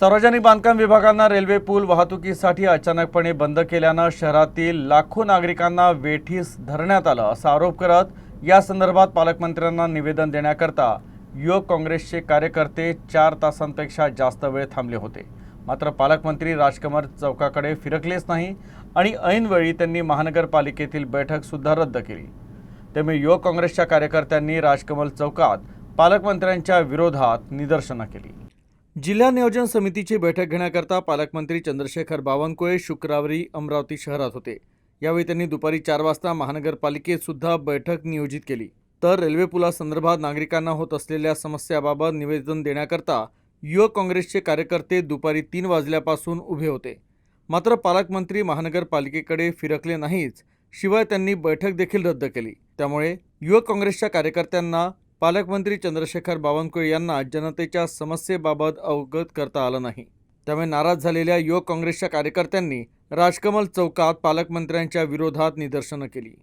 सार्वजनिक बांधकाम विभागानं रेल्वे पूल वाहतुकीसाठी अचानकपणे बंद केल्यानं शहरातील लाखो नागरिकांना वेठीस धरण्यात आलं असा आरोप करत या संदर्भात पालकमंत्र्यांना निवेदन देण्याकरता युवक काँग्रेसचे कार्यकर्ते चार तासांपेक्षा जास्त वेळ थांबले होते. मात्र पालकमंत्री राजकमर चौकाकडे फिरकलेच नाही आणि ऐनवेळी त्यांनी महानगरपालिकेतील बैठकसुद्धा रद्द केली. त्यामुळे युवक काँग्रेसच्या कार्यकर्त्यांनी राजकमल चौकात पालकमंत्र्यांच्या विरोधात निदर्शनं केली. जिल्हा नियोजन समितीची बैठक घेण्याकरता पालकमंत्री चंद्रशेखर बावनकुळे शुक्रवारी अमरावती शहरात होते. यावेळी त्यांनी दुपारी चार वाजता महानगरपालिकेत सुद्धा बैठक नियोजित केली. तर रेल्वे पुलासंदर्भात नागरिकांना होत असलेल्या समस्याबाबत निवेदन देण्याकरता युवक काँग्रेसचे कार्यकर्ते दुपारी तीन वाजल्यापासून उभे होते. मात्र पालकमंत्री महानगरपालिकेकडे फिरकले नाहीच शिवाय त्यांनी बैठक देखील रद्द केली. त्यामुळे युवक काँग्रेसच्या कार्यकर्त्यांना पालकमंत्री चंद्रशेखर बावनकुळे यांना जनतेच्या समस्येबाबत अवगत करता आलं नाही. त्यामुळे नाराज झालेल्या युवक काँग्रेसच्या कार्यकर्त्यांनी राजकमल चौकात पालकमंत्र्यांच्या विरोधात निदर्शनं केली.